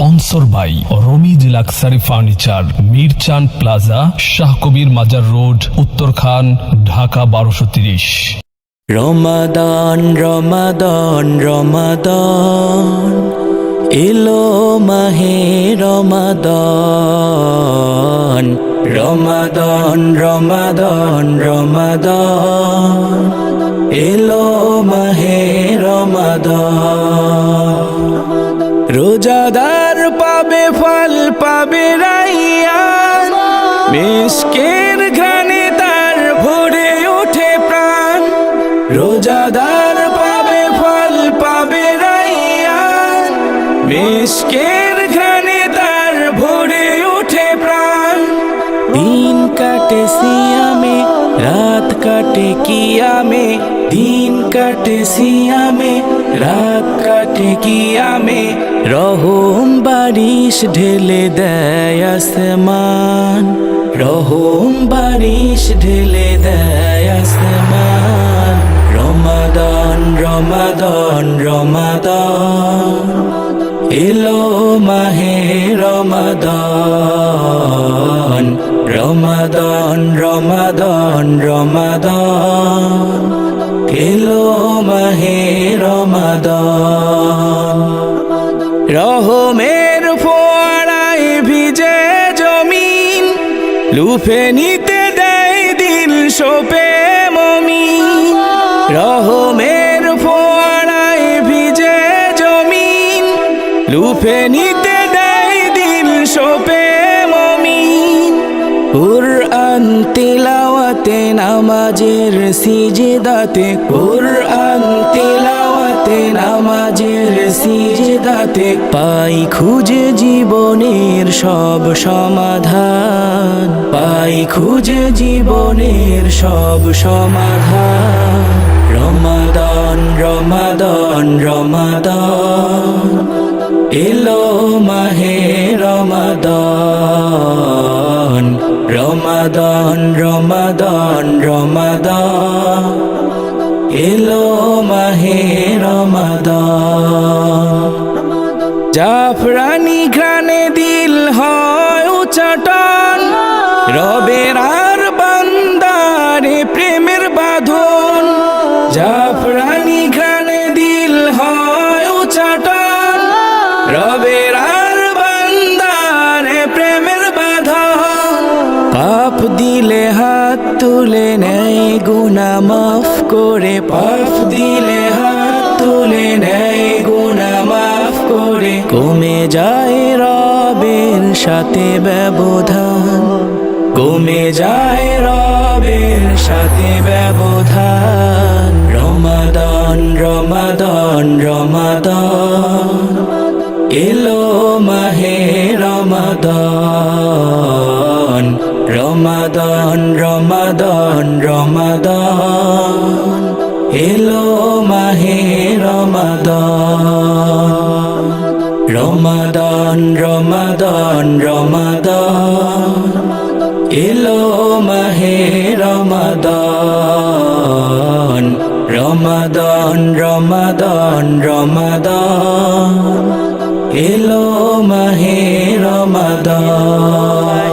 Sponsor by Ramiz luxury furniture, মিরচান plaza, Shah Kabir Mazar road Uttarkhan Dhaka বারোশো তিরিশ। রমাদান রমাদান রমাদান, এলো মাহে রমাদান। রমাদান রমাদান রমাদান, এলো মাহে রমাদান। রোজাদার পাবে ফল, পাবে রাইয়ান মিসকের ঘ্রাণে তার ভরে ওঠে প্রাণ। রোজাদার পাবে ফল, পাবে রাইয়ান মিসকের ঘ্রাণে তার ভরে ওঠে প্রাণ। দিন কাটে সিয়ামে। রাত কাটে কিয়ামে দিন কাটে সিয়ামে। রাত কাটে কিয়ামে রহম বারিশ ঢেলে দেয় আসমান। রহম বারিশ ঢেলে দেয় আসমান। রমাদান রমাদান রমাদান। এলো মাহে রমাদান। রমাদান রমাদান রমাদান। এলো মাহে রমাদান। রহমের ফোয়ারায় ভিজে জমিন, লুফে নিতে দেয় দিল সোপে মমিন। রহমের ফোয়ারায় ভিজে জমিন, লুফে নিতে দেয় দিল সোপে কুরআন তিলাওয়াতে, নামাজের সিজদাতে, কুরআন তিলাওয়াতে, নামাজের সিজদাতে পাই খুঁজে জীবনের সব সমাধান, পাই খুঁজে জীবনের সব সমাধান। রমাদান রমাদান রমাদান, এলো মাহে রমাদান। রমাদান রমাদান রমাদান। এলো মাহে রমাদান। জাফরানি ঘ্রাণে দিল হয় উচাটন। রবের দিলে হাত তুলে নেয়, গুনা মাফ করে, পাপ দিলে হাত তুলে নেয়, গুনা মাফ করে। কমে যায় রবের সাথে ব্যবধান, কমে যায় রবের সাথে ব্যবধান। রমাদান রমাদান রমাদান, এলো মাহে রমাদান। রমাদান রমাদান রমাদান। এলো মাহে রমাদান। রমাদান রমাদান রমাদান। এলো মাহে রমাদান। রমাদান রমাদান রমাদান। এলো মাহে রমাদান।